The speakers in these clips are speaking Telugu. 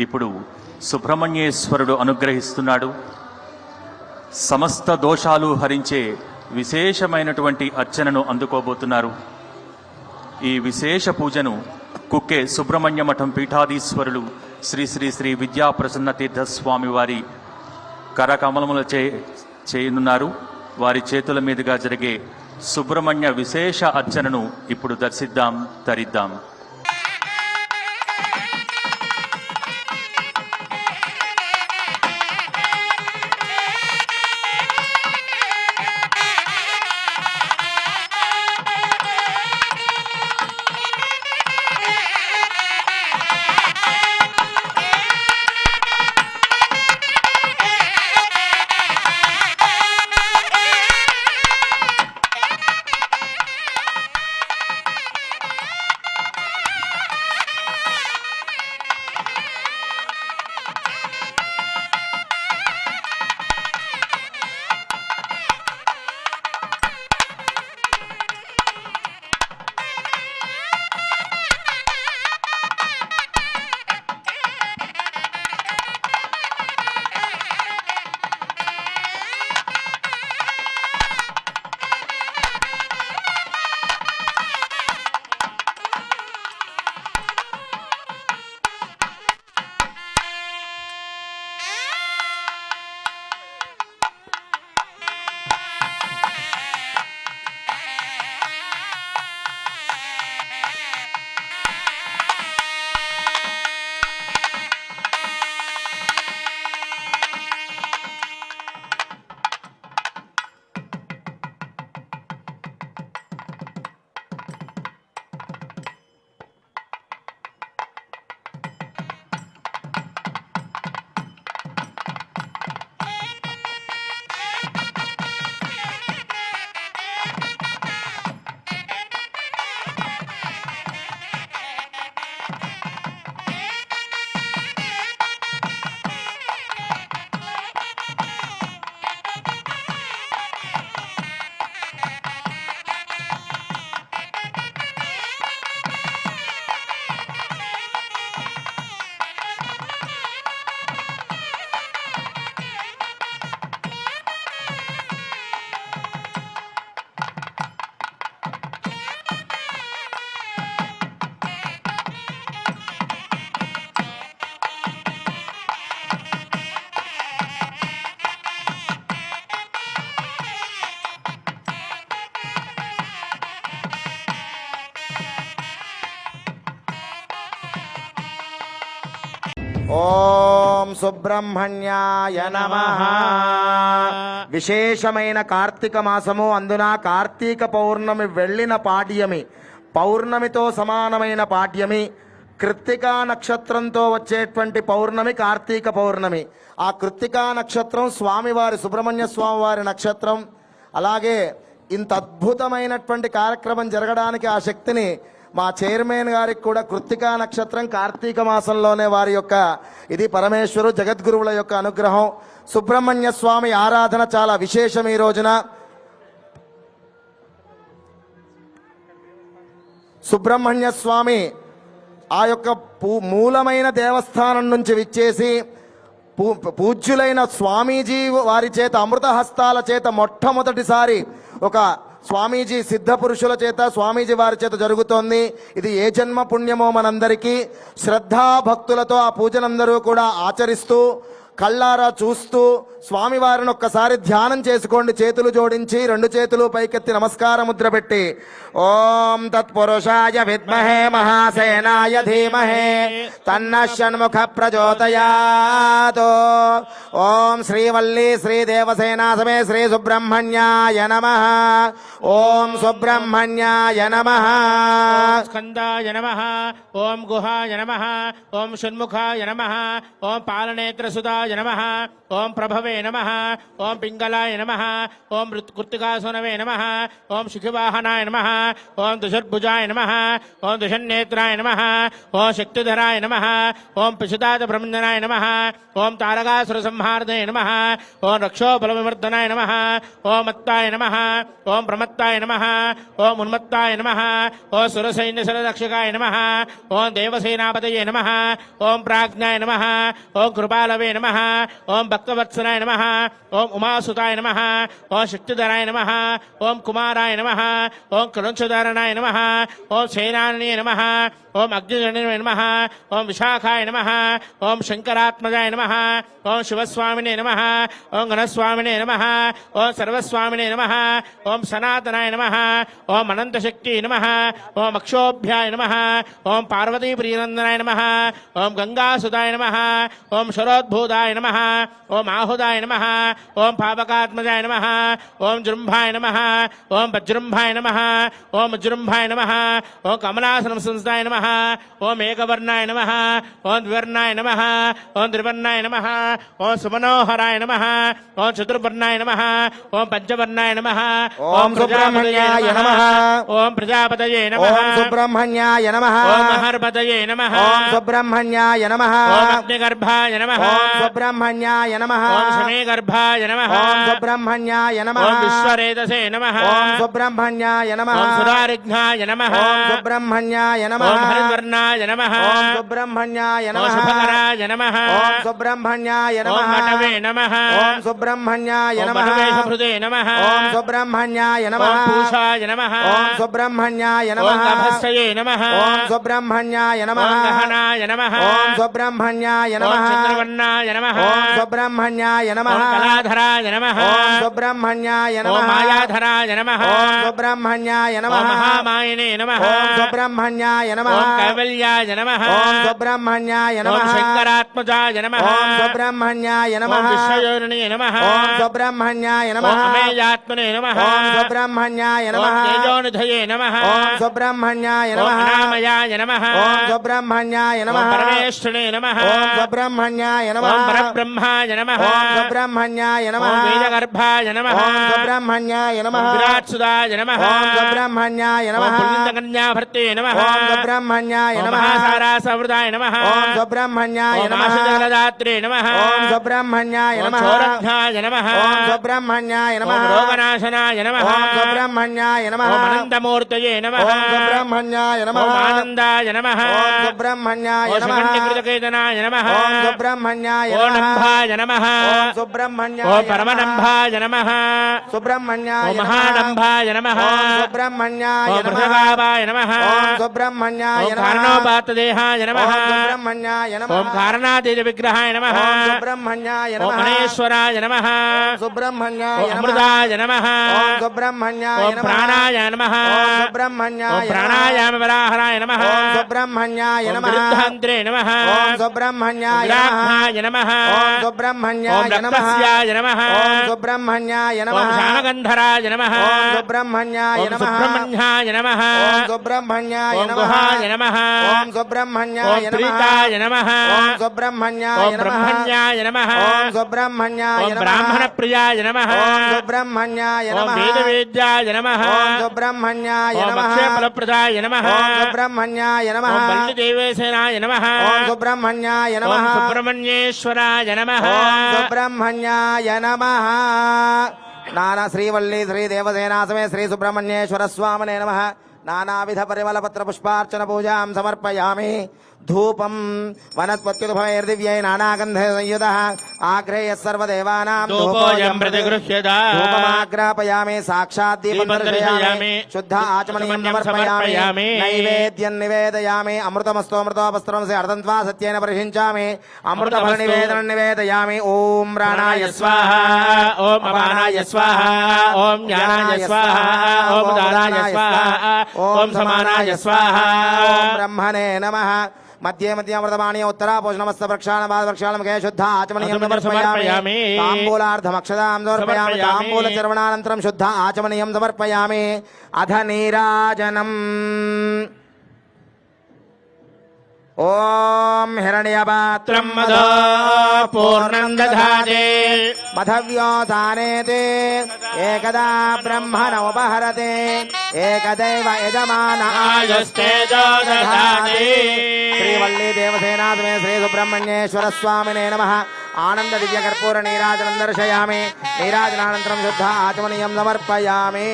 ఇప్పుడు సుబ్రహ్మణ్యేశ్వరుడు అనుగ్రహిస్తున్నాడు. సమస్త దోషాలు హరించే విశేషమైనటువంటి అర్చనను అందుకోబోతున్నారు. ఈ విశేష పూజను కుక్కే సుబ్రహ్మణ్య మఠం పీఠాధీశ్వరులు శ్రీ శ్రీ శ్రీ విద్యాప్రసన్న తీర్థస్వామి వారి కరకమలముల చే చేయనున్నారు. వారి చేతుల మీదుగా జరిగే సుబ్రహ్మణ్య విశేష అర్చనను ఇప్పుడు దర్శిద్దాం తరిద్దాం సుబ్రహ్మణ్యాయ నమ. విశేషమైన కార్తీక మాసము అందున కార్తీక పౌర్ణమి వెళ్ళిన పాడ్యమి పౌర్ణమితో సమానమైన పాడ్యమి కృత్తికా నక్షత్రంతో వచ్చేటువంటి పౌర్ణమి కార్తీక పౌర్ణమి. ఆ కృత్తికా నక్షత్రం స్వామివారి సుబ్రహ్మణ్య స్వామి వారి నక్షత్రం. అలాగే ఇంత అద్భుతమైనటువంటి కార్యక్రమం జరగడానికి ఆ శక్తిని మా చైర్మన్ గారికి కూడా కృత్తికా నక్షత్రం కార్తీక మాసంలోనే వారి యొక్క ఇది పరమేశ్వరు జగద్గురువుల యొక్క అనుగ్రహం. సుబ్రహ్మణ్య స్వామి ఆరాధన చాలా విశేషం ఈ రోజున. సుబ్రహ్మణ్య స్వామి ఆ యొక్క పూ- మూలమైన దేవస్థానం నుంచి విచ్చేసి పూ- పూజ్యులైన స్వామీజీ వారి చేత అమృత హస్తాల చేత మొట్టమొదటిసారి ఒక స్వామీజీ సిద్ధ పురుషుల చేత స్వామీజీ వారి చేత జరుగుతోంది. ఇది ఏ జన్మ పుణ్యమో మనందరికీ శ్రద్ధా భక్తులతో ఆ పూజనందరూ కూడా ఆచరిస్తూ కళ్ళారా చూస్తూ స్వామివారిని ఒక్కసారి ధ్యానం చేసుకోండి. చేతులు జోడించి రెండు చేతులు పైకెత్తి నమస్కార ముద్ర పెట్టి ఓం తత్పురుషాయ విద్మహే మహాసేనాయ ధీమహే తన్న షణ్ముఖ ప్రచోదయాత్. ఓం శ్రీవల్లి శ్రీదేవసేనా సమే శ్రీ సుబ్రహ్మణ్యాయ నమ. ఓం సుబ్రహ్మణ్యాయ నమ. స్కందాయ నమ. ఓం గుహాయ నమ. ఓం షణ్ముఖాయ నమ. ఓం పాలనేత్రసుదాయ నమ ఓం ప్రభవే నమ ఓం పింగళాయ నమ ఓం కృత్తికాసునవే నమ ఓం శిఖివాహనాయ నమ ఓం దుషర్భుజాయ నమ ఓం దుషన్నేత్రాయ నమ ఓం శక్తిధరాయ నమ ఓం పిశుదాత బ్రహ్మణాయ నమ ఓం తారకాసుర సంహార్దయ నమ ఓం రక్షోబలవివర్ధనాయ నమ ఓం మత్తాయ నమ ఓం ప్రమత్తాయ నమ ఓం ఉన్మత్తాయ నమ ఓం సురసైన్య శరదక్షకాయ నమ ఓం దేవసేనాపతయే నమ ఓం ప్రాజ్ఞాయ నమ ఓం కృపాలవే నమ ఓం భక్తవత్సలాయ నమ ఓం ఉమాసుతాయ నమ ఓం శక్తిధరాయ నమ ఓం కుమారాయ నమ ఓం కృంచుధారణాయ నమ ఓం సేనానీయ నమ ఓం అగ్నిజనయ నమ ఓం విశాఖాయ నమ ఓం శంకరాత్మజాయ నమ ఓం శివస్వామినే నమ ఓం గణస్వామినే నమ ఓం సర్వస్వామినే నమ ఓం సనాతనాయ నమ ఓం అనంతశక్తి నమ ఓం అక్షోభ్యాయ నమ ఓం పార్వతీ ప్రియనందనాయ నమ ఓం గంగాసుదాయ నమ ఓం శరోద్భూతాయ నమ ఓం ఆహుదాయ నమ ఓం పాపకాత్మజాయ నమ ఓం జృంభాయ నమ ఓం వజ్రంభాయ నమ ఓం వజ్రంభాయ నమ ఓం కమలాసనం సంస్థాయ నమ ఓం ఏకవర్ణాయ నమ ఓం ద్వివర్ణాయ నమ ఓం త్రివర్ణాయ నమ ఓం సుమనోహరాయ నమ ఓం చతుర్వర్ణాయ నమ ఓం పంచవర్ణాయ నమ ఓం సుబ్రహ్మణ్యాయ నమః. ఓం ప్రజాపతయే నమ ఓం సుబ్రహ్మణ్యాయ నమ ఓం మహర్పతయే నమ ఓం సుబ్రహ్మణ్యాయ నమ ఓం అగ్నిగర్భాయ నమ ఓం సుబ్రహ్మణ్యాయ నమ ఓం సమేగర్భాయ నమ ఓం సుబ్రహ్మణ్యాయ నమ ఓం విశ్వరేతసే నమ ఓం సుబ్రహ్మణ్యాయ నమ ఓం సురారిఘ్నాయ నమ ఓం సుబ్రహ్మణ్యాయ నమ ఓం హరివర్ణాయ నమ ఓం సుబ్రహ్మణ్యాయ ఓం నమ శుభకరాయ నమ ఓం సుబ్రహ్మణ్యాయ నమ ఓం మటవే నమ ఓం సుబ్రహ్మణ్యాయ ఓం నమ మటవేశభృతే నమ ఓం సుబ్రహ్మణ్యాయ నమ ఓం పూషాయ నమ ఓం సుబ్రహ్మణ్యాయ నమ ఓం గభస్తయే నమ ఓం సుబ్రహ్మణ్యాయ నమ ఓం గహనాయ నమ ఓం సుబ్రహ్మణ్యాయ నమ ఓం చంద్రవర్ణాయ నమ ఓం సుబ్రహ్మణ్యాయ నమ ఓం కళాధరాయ నమ ఓం సుబ్రహ్మణ్యాయ నమ ఓం మాయాధరాయ నమ ఓం సుబ్రహ్మణ్యాయ నమ ఓం మహామాయనే నమ ఓం సుబ్రహ్మణ్యాయ నమ ఓం కైవల్యాయ నమ ఓం సుబ్రహ్మణ్యాయ నమ ఓం శంకరాత్మజాయ నమ ఓం సుబ్రహ్మణ్యాయ నమ ఓం విశ్వయోనినే నమ ఓం సుబ్రహ్మణ్యాయ నమ ఓం అమేయాత్మనే నమ ఓం సుబ్రహ్మణ్యాయ నమ ఓం తేజోనిధయే నమ ఓం సుబ్రహ్మణ్యాయ ఓం నమ అనామయాయ నమ ఓం సుబ్రహ్మణ్యాయ నమ ఓం పరమేశ్వరే నమ ఓం సుబ్రహ్మణ్యాయ నమ ఓం పరబ్రహ్మాయ నమ ఓం సుబ్రహ్మణ్యాయ నమ వేదగర్భాయ నమ ఓం సుబ్రహ్మణ్యాయ నమ విరాట్సుదాయ నమ ఓం సుబ్రహ్మణ్యాయ నమ పుణ్యకన్యాభర్తే నమ ఓం సుబ్రహ్మణ్యాయ నమ మహాసారాసవృదాయ నమ ఓం సుబ్రహ్మణ్యాయ నమ ఆశుజలదాత్రే నమ ఓం సుబ్రహ్మణ్యాయ నమ చోరఘ్నాయ నమ ఓం సుబ్రహ్మణ్యాయ నమ రోగనాశనాయ నమ ఓం సుబ్రహ్మణ్యాయ నమ అనంతమూర్తయే నమ ఓం సుబ్రహ్మణ్యాయ నమ ఆనందాయ నమ ఓం సుబ్రహ్మణ్యాయ నమ ఓం సుబ్రహ్మణ్యాయ నంభాయ నమ ఓం సుబ్రహ్మణ్యాయ ఓం. పరమనంభాయ నమ సుబ్రహ్మణ్యాయ ఓం. మహానంభాయ నమ ఓం సుబ్రహ్మణ్యాయ ఓం. మృగగావాయ నమ నమః. కారణోపాతదేహాయ నమ సుబ్రహ్మణ్యాయ నమః. ఓం కారణాతీత విగ్రహాయ నమ సుబ్రహ్మణ్యాయ నమః. మణేశ్వరాయ నమ సుబ్రహ్మణ్యాయ. అమృతాయ నమ సుబ్రహ్మణ్యాయ. ప్రాణాయ నమ సుబ్రహ్మణ్యాయ. ప్రాణాయామ వరాహరాయ నమ సుబ్రహ్మణ్యాయ నమః. వృద్ధాంత్రే నమ ఓం సుబ్రహ్మణ్యాయ నమః. ఓం సుబ్రహ్మణ్యాయ నమః. ఓం సుబ్రహ్మణ్యాయ నమః. శానగంధరాయ నమ ఓం సుబ్రహ్మణ్యాయ నమః. సుబ్రహ్మణ్యాయ నమ ఓం సుబ్రహ్మణ్యాయ నమః. నమ ఓం సుబ్రహ్మణ్యాయ నమః. ప్రీతాయ నమ ఓం సుబ్రహ్మణ్యాయ నమః. బ్రహ్మణ్యాయ నమ ఓం సుబ్రహ్మణ్యాయ నమః. బ్రాహ్మణ ప్రియాయ నమ ఓం సుబ్రహ్మణ్యాయ నమః. వేదవేద్యాయ నమ ఓం సుబ్రహ్మణ్యాయ నమః. అక్షయఫలప్రదాయ నమ ఓం సుబ్రహ్మణ్యాయ నమః. నమ ఓం సుబ్రహ్మణ్యాయ నమః. సుబ్రహ్మణ్యేశ్వరాయ నమ సుబ్రహ్మణ్యాయ నమః నానా శ్రీవల్లి శ్రీ దేవసేనాసమే శ్రీ సుబ్రహ్మణ్యేశ్వర స్వామినే నమః నానావిధ పరిమళ పత్ర పుష్పార్చన పూజాం సమర్పయామి ధూపం వనస్పత్యుభైర్దివ్యై నానాగంధ సంయుత ఆగ్రేయ సర్వదేవానాం ధూపోయం ప్రతిగృహ్యత ధూపమాగ్రాపయామి సాక్షాత్ దీపం దర్శయామి. శుద్ధ ఆచమనీయం సమర్పయామి. నైవేద్యం నివేదయామి అమృతమస్తో అమృతోపస్త్రం అర్థం త్వా సత్యేన పరిశించామి అమృత ఫల. నివేదనం నివేదయామి ఓం ప్రాణాయ స్వాహ ఓం అపానాయ స్వాహ ఓం జ్ఞానాయ స్వాహ ఓం దానాయ స్వాహ ఓం సమానాయ స్వాహ. బ్రహ్మణే నమ. మధ్య మధ్య అమృతమాణి ఉత్తరా పోషణమస్త ప్రక్షాళన బాధ ప్రక్షాళన కే శుద్ధ ఆచమనీయం సమర్పయామి. సమర్పయామి. తాంబూలార్థం అక్షదాం సమర్పయామి. తాంబూల చర్వణానంతరం శుద్ధ ఆచమనీయం సమర్పయామి. అధ నీరాజనం ఓం హిరణ్యపాత్రం త్రం మదో పూర్ణం దధాతే. మధవ్యోధానేతే ఏకదా బ్రహ్మణోపహరతే ఏకదైవ యజమాన ఆయుస్తేజో దధాతి శ్రీవల్లీ దేవసేనాథమే శ్రీ సుబ్రహ్మణ్యేశ్వర స్వామినే నమ ఆనంద దివ్య కర్పూర నీరాజనం దర్శయామి నీరాజనానంతరం శుద్ధ ఆచమనీయం సమర్పయామి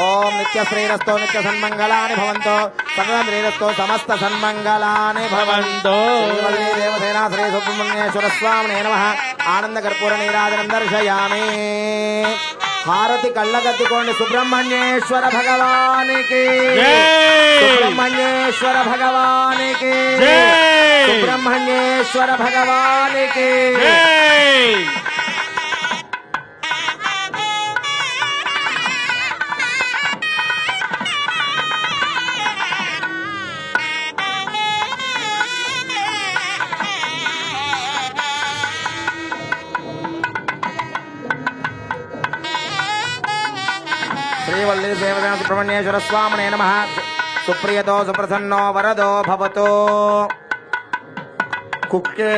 ఓం నిత్య శ్రీరస్తో నిత్య సన్మంగళాని భవంతో సకల శ్రీరస్తో సమస్త సన్మంగళాని భవంతో. దేవసేనా శ్రీ సుబ్రహ్మణ్యేశ్వర స్వామినే నమ. ఆనంద కర్పూర నీరాజనం దర్శయామి. హారతి కళ్ళగద్దుకోండి సుబ్రహ్మణ్యేశ్వర భగవానికి! సుబ్రహ్మణ్యేశ్వర భగవానికి! సుబ్రహ్మణ్యేశ్వర భగవానికి. శ్రీవల్లి సేవదా సుబ్రహ్మణ్యేశ్వర స్వామినే నమ. సుప్రియతో సుప్రసన్నో వరదో భవతో. కుక్కే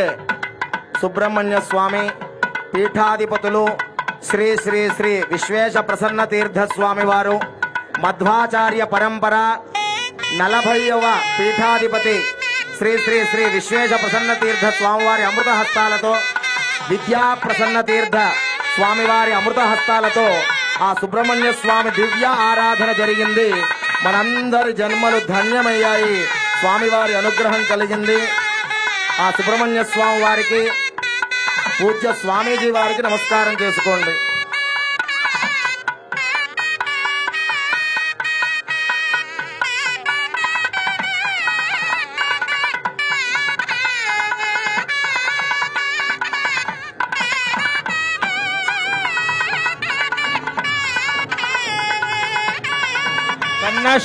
సుబ్రహ్మణ్య స్వామి పీఠాధిపతులు శ్రీ శ్రీ శ్రీ విశ్వేశ ప్రసన్న తీర్థస్వామి వారు మధ్వాచార్య పరంపర నలభైవ పీఠాధిపతి శ్రీ శ్రీ శ్రీ విశ్వేశ ప్రసన్న తీర్థ స్వామివారి అమృత హస్తాలతో విద్యా ప్రసన్న తీర్థ స్వామివారి అమృత హస్తాలతో ఆ సుబ్రహ్మణ్య స్వామి దివ్య ఆరాధన జరిగింది. మనందరి జన్మలు ధన్యమయ్యాయి. స్వామివారి అనుగ్రహం కలిగింది. ఆ సుబ్రహ్మణ్య స్వామి వారికి పూజ్య స్వామీజీ వారికి నమస్కారం చేసుకోండి.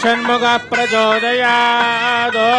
తన్న షణ్ముఖ ప్రచోదయాదో